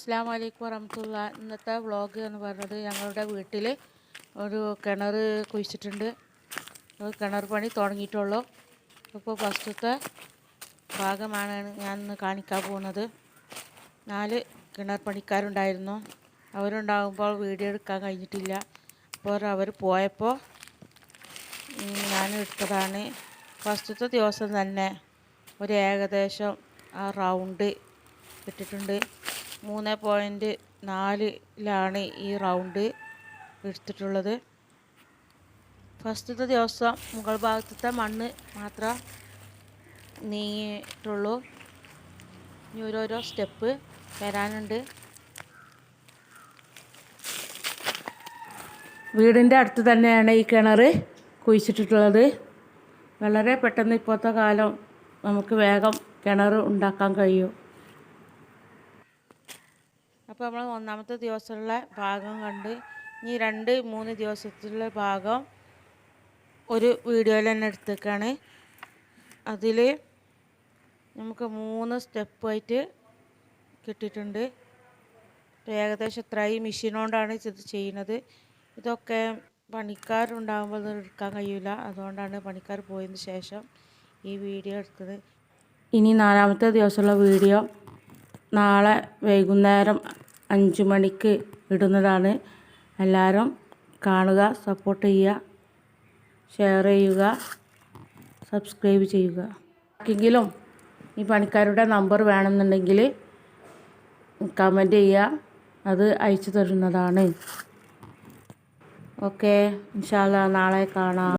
അസ്സാം വലൈക്കും വറഹമത്തുള്ള. ഇന്നത്തെ വ്ളോഗ് എന്ന് പറയുന്നത് ഞങ്ങളുടെ വീട്ടിൽ ഒരു കിണർ കുഴിച്ചിട്ടുണ്ട്. കിണർ പണി തുടങ്ങിയിട്ടുള്ളൂ. അപ്പോൾ ഫസ്റ്റത്തെ ഭാഗമാണ് ഞാൻ ഇന്ന് കാണിക്കാൻ പോകുന്നത്. നാല് കിണർ പണിക്കാരുണ്ടായിരുന്നു. അവരുണ്ടാകുമ്പോൾ വീഡിയോ എടുക്കാൻ കഴിഞ്ഞിട്ടില്ല. അപ്പോൾ അവർ പോയപ്പോൾ ഞാൻ എടുത്തതാണ്. ഫസ്റ്റത്തെ ദിവസം തന്നെ ഒരു ഏകദേശം ആ റൗണ്ട് ഇട്ടിട്ടുണ്ട്. മൂന്ന് പോയിന്റ് നാലിലാണ് ഈ റൗണ്ട് എടുത്തിട്ടുള്ളത്. ഫസ്റ്റത്തെ ദിവസം മുകൾ ഭാഗത്തെ മണ്ണ് മാത്രം നീങ്ങിയിട്ടുള്ളൂ. ഇനി ഓരോരോ സ്റ്റെപ്പ് വരാനുണ്ട്. വീടിന്റെ അടുത്ത് തന്നെയാണ് ഈ കിണർ കുഴിച്ചിട്ടിട്ടുള്ളത്. വളരെ പെട്ടെന്ന് ഇപ്പോഴത്തെ കാലം നമുക്ക് വേഗം കിണർ ഉണ്ടാക്കാൻ കഴിയും. അപ്പോൾ നമ്മൾ ഒന്നാമത്തെ ദിവസമുള്ള ഭാഗം കണ്ട് ഇനി രണ്ട് മൂന്ന് ദിവസത്തിലുള്ള ഭാഗം ഒരു വീഡിയോയിൽ തന്നെ എടുത്തേക്കാണ്. അതിൽ നമുക്ക് മൂന്ന് സ്റ്റെപ്പായിട്ട് കിട്ടിയിട്ടുണ്ട്. ഏകദേശം ഇത്ര ഈ മെഷീൻ കൊണ്ടാണ് ഇത് ചെയ്യുന്നത്. ഇതൊക്കെ പണിക്കാരുണ്ടാകുമ്പോൾ എടുക്കാൻ കഴിയില്ല അതുകൊണ്ടാണ് പണിക്കാർ പോയതിന് ശേഷം ഈ വീഡിയോ എടുത്തത്. ഇനി നാലാമത്തെ ദിവസമുള്ള വീഡിയോ നാളെ വൈകുന്നേരം അഞ്ച് മണിക്ക് ഇടുന്നതാണ്. എല്ലാവരും കാണുക സപ്പോർട്ട് ചെയ്യുക ഷെയർ ചെയ്യുക സബ്സ്ക്രൈബ് ചെയ്യുക. ആർക്കെങ്കിലും ഈ പണിക്കാരുടെ നമ്പർ വേണമെന്നുണ്ടെങ്കിൽ കമന്റ് ചെയ്യുക. അത് അയച്ചു തരുന്നതാണ്. ഓക്കെ ഇൻഷാല്ല നാളെ കാണാം.